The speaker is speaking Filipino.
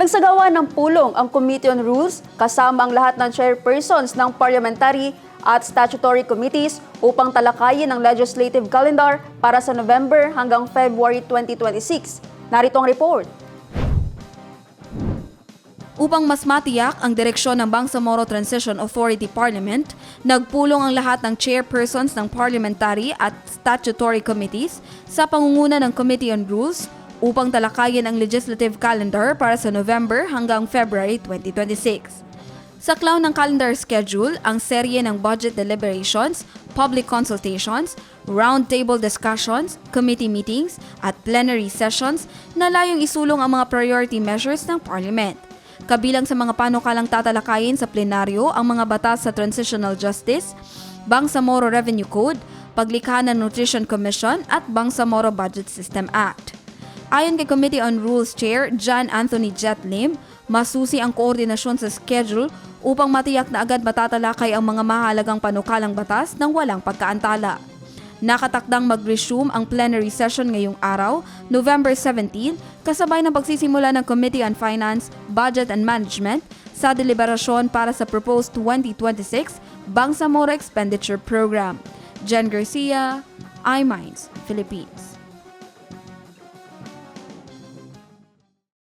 Nagsagawa ng pulong ang Committee on Rules kasama ang lahat ng chairpersons ng parliamentary at statutory committees upang talakayin ang legislative calendar para sa November hanggang February 2026. Narito ang report. Upang mas matiyak ang direksyon ng Bangsamoro Transition Authority Parliament, nagpulong ang lahat ng chairpersons ng parliamentary at statutory committees sa pangunguna ng Committee on Rules upang talakayin ang legislative calendar para sa November hanggang February 2026. Sa clown ng calendar schedule, ang serye ng budget deliberations, public consultations, roundtable discussions, committee meetings, at plenary sessions na layong isulong ang mga priority measures ng Parliament. Kabilang sa mga panukalang tatalakayin sa plenaryo ang mga batas sa Transitional Justice, Bangsamoro Revenue Code, Paglikha ng Nutrition Commission at Bangsamoro Budget System Act. Ayon kay Committee on Rules Chair John Anthony Jetlim, masusi ang koordinasyon sa schedule upang matiyak na agad matatalakay ang mga mahalagang panukalang batas ng walang pagkaantala. Nakatakdang mag-resume ang plenary session ngayong araw, November 17, kasabay ng pagsisimula ng Committee on Finance, Budget and Management sa deliberasyon para sa proposed 2026 Bangsamoro Expenditure Program. Jen Garcia, iMinds, Philippines.